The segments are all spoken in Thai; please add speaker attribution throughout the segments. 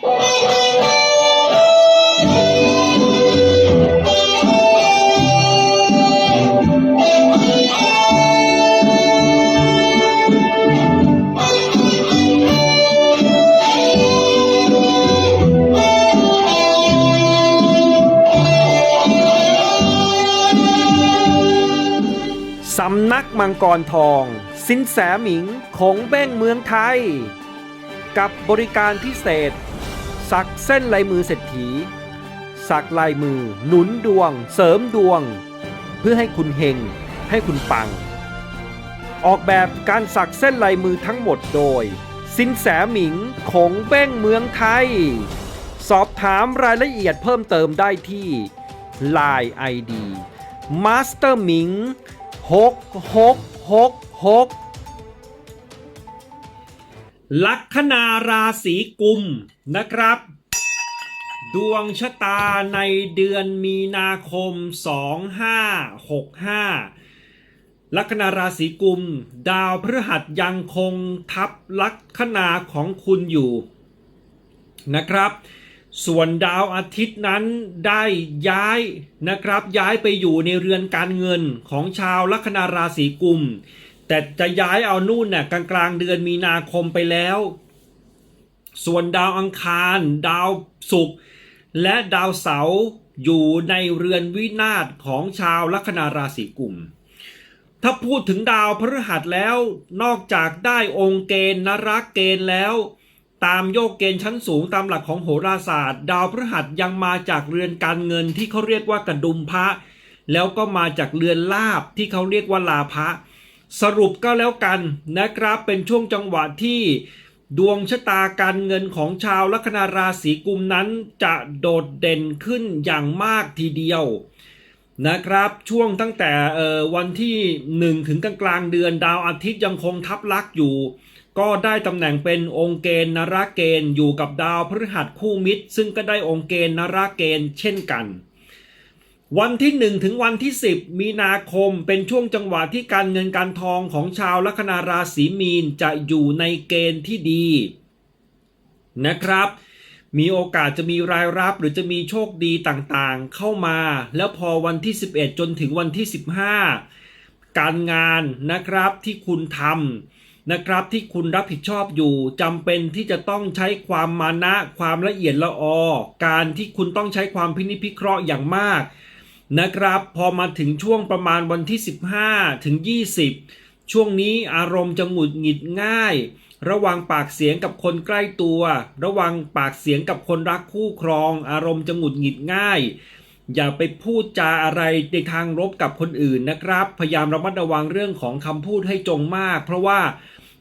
Speaker 1: สำนักมังกรทอง สินแสหมิงของเบ้งเมืองไทย กับบริการพิเศษ สักเส้นลายมือเศรษฐี สักลายมือ หนุนดวง เสริมดวง เพื่อให้คุณเฮงให้คุณปัง ออกแบบการสักเส้นลายมือทั้งหมดโดย สินแสหมิงของเบ้งเมืองไทย สอบถามรายละเอียดเพิ่มเติมได้ที่ Line ID Master หมิง6666 ลัคนาราศีกุมนะครับ ดวงชะตาในเดือนมีนาคม 2565 ลัคนาราศีกุม ดาวพฤหัสยังคงทับลัคนาของคุณอยู่นะครับ ส่วนดาวอาทิตย์นั้นได้ย้ายนะครับย้ายไปอยู่ในเรือนการเงินของชาวลัคนาราศีกุม แต่จะย้ายเอานู่นน่ะกลางกลางเดือนมีนาคมไปแล้ว ส่วนดาวอังคาร ดาวศุกร์และดาวเสาร์อยู่ในเรือนวินาศของชาวลัคนาราศีกุม ถ้าพูดถึงดาวพฤหัสแล้วนอกจากได้องค์เกณฑ์นรักเกณฑ์แล้ว ตามโยกเกณฑ์ชั้นสูงตามหลักของโหราศาสตร์ ดาวพฤหัสยังมาจากเรือนการเงินที่เขาเรียกว่ากระดุมพระ แล้วก็มาจากเรือนลาบที่เขาเรียกว่าลาภะ สรุปก็แล้วกันนะครับเป็นช่วงจังหวะที่ดวงชะตาการเงินของชาวลัคนาราศีกุมนั้นจะโดดเด่นขึ้นอย่างมากทีเดียวนะครับช่วงตั้งแต่วันที่ 1 ถึงกลางกลางเดือนดาวอาทิตย์ยังคงทับลักอยู่ ก็ได้ตำแหน่งเป็นองค์เกณฑ์นราเกณฑ์อยู่กับดาวพฤหัสคู่มิตร ซึ่งก็ได้องค์เกณฑ์นราเกณฑ์เช่นกัน วันที่ 1 ถึงวันที่ 10 มีนาคมเป็นช่วงจังหวะที่การเงินการทองของชาวลัคนาราศีมีนจะอยู่ในเกณฑ์ที่ดี นะครับ มีโอกาสจะมีรายรับหรือจะมีโชคดีต่างๆ เข้ามา แล้วพอวันที่ 11 จนถึงวันที่ 15 การงานนะครับที่คุณทำนะครับที่คุณรับผิดชอบอยู่จำเป็นที่จะต้องใช้ความมานะความละเอียดละออการที่คุณต้องใช้ความพินิจพิเคราะห์อย่างมาก นะครับพอมาถึงช่วงประมาณวันที่ 15 ถึง 20 ช่วงนี้อารมณ์จะหงุดหงิดง่าย ระวังปากเสียงกับคนใกล้ตัว ระวังปากเสียงกับคนรักคู่ครอง อารมณ์จะหงุดหงิดง่าย อย่าไปพูดจาอะไรในทางลบกับคนอื่นนะครับ พยายามระมัดระวังเรื่องของคำพูดให้จงมาก เพราะว่า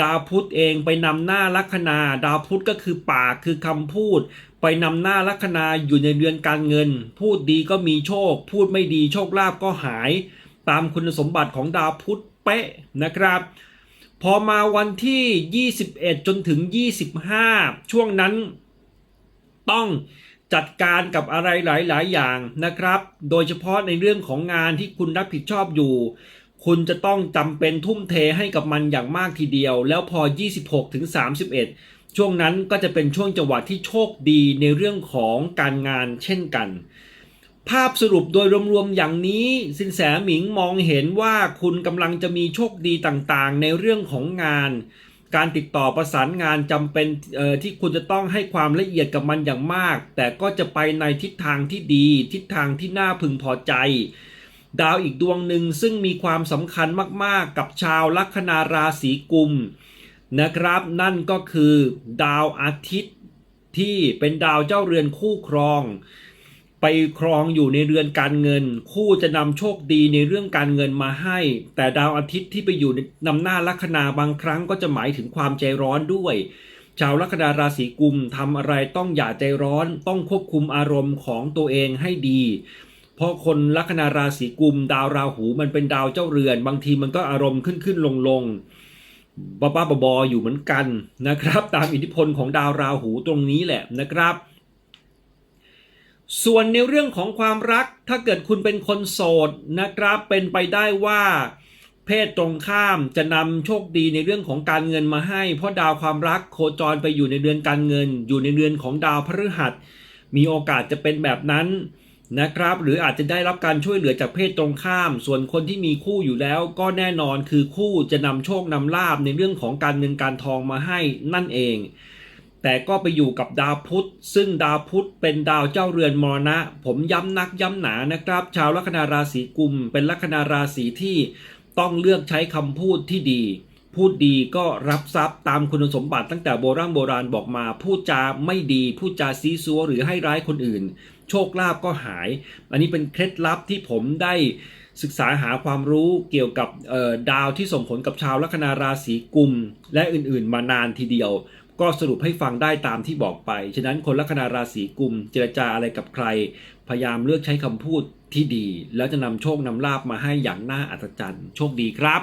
Speaker 1: ดาวพุธเองไปนำหน้าลัคนา ดาวพุธก็คือปากคือคำพูด ไปนำหน้าลัคนาอยู่ในเรือนการเงิน พูดดีก็มีโชค พูดไม่ดีโชคลาภก็หาย ตามคุณสมบัติของดาวพุธเป๊ะนะครับ พอมาวันที่ 21 จนถึง 25 ช่วงนั้นต้องจัดการกับอะไรหลาย ๆ อย่างนะครับ โดยเฉพาะในเรื่องของงานที่คุณรับผิดชอบอยู่ คุณจะต้องจำเป็นทุ่มเทให้กับมันอย่างมากทีเดียว แล้วพอ 26ถึง31 ช่วงนั้นก็จะเป็นช่วงจังหวะที่โชคดีในเรื่องของการงานเช่นกัน ภาพสรุปโดยรวมๆอย่างนี้สินแสหมิงมองเห็นว่าคุณกำลังจะมีโชคดีต่างๆ ในเรื่องของงาน การติดต่อประสานงานจำเป็นที่คุณจะต้องให้ความละเอียดกับมันอย่างมาก แต่ก็จะไปในทิศทางที่ดี ทิศทางที่น่าพึงพอใจ ดาวอีกดวงหนึ่งซึ่งมีความสำคัญมากๆ กับชาวลัคนาราศีกุมนะครับ นั่นก็คือดาวอาทิตย์ที่เป็นดาวเจ้าเรือนคู่ครอง ไปครองอยู่ในเรือนการเงิน คู่จะนำโชคดีในเรื่องการเงินมาให้ แต่ดาวอาทิตย์ที่ไปอยู่ในนำหน้าลัคนาบางครั้งก็จะหมายถึงความใจร้อนด้วยชาวลัคนาราศีกุมทำอะไรต้องอย่าใจร้อน ต้องควบคุมอารมณ์ของตัวเองให้ดี เพราะคนลัคนาราศีกุม ดาวราหูมันเป็นดาวเจ้าเรือน บางทีมันก็อารมณ์ขึ้นขึ้นลงลงบ้าบ้าๆบอๆอยู่เหมือนกันนะครับ ตามอิทธิพลของดาวราหูตรงนี้แหละนะครับ ส่วนในเรื่องของความรักถ้าเกิดคุณเป็นคนโสดนะครับ เป็นไปได้ว่าเพเพศตรงข้ามจะนำโชคดีในเรื่องของการเงินมาให้ เพราะดาวความรักโคจรไปอยู่ในเดือนการเงิน อยู่ในเดือนของดาวพฤหัส มีโอกาสจะเป็นแบบนั้น นะครับ หรืออาจจะได้รับการช่วยเหลือจากเพศตรงข้าม ส่วนคนที่มีคู่อยู่แล้ว ก็แน่นอนคือคู่จะนำโชคนำลาบในเรื่องของการเงินการทองมาให้นั่นเอง แต่ก็ไปอยู่กับดาวพุธ ซึ่งดาวพุธเป็นดาวเจ้าเรือนมรณะ ผมย้ำนักย้ำหนานะครับ ชาวลัคนาราศีกุม เป็นลัคนาราศีที่ต้องเลือกใช้คำพูดที่ดี พูดดีก็รับทรัพย์ตามคุณสมบัติตั้งแต่โบราณโบราณบอกมา พูดจาไม่ดีพูดจาซีซัวหรือให้ร้ายคนอื่น โชคลาภก็หาย อันนี้เป็นเคล็ดลับที่ผมได้ศึกษาหาความรู้เกี่ยวกับดาวที่ส่งผลกับชาวลัคนาราศีกุม และอื่นๆ มานานทีเดียว ก็สรุปให้ฟังได้ตามที่บอกไป ฉะนั้นคนลัคนาราศีกุม เจรจาอะไรกับใคร พยายามเลือกใช้คำพูดที่ดี แล้วจะนำโชคนำลาบมาให้อย่างน่าอัศจรรย์ โชคดีครับ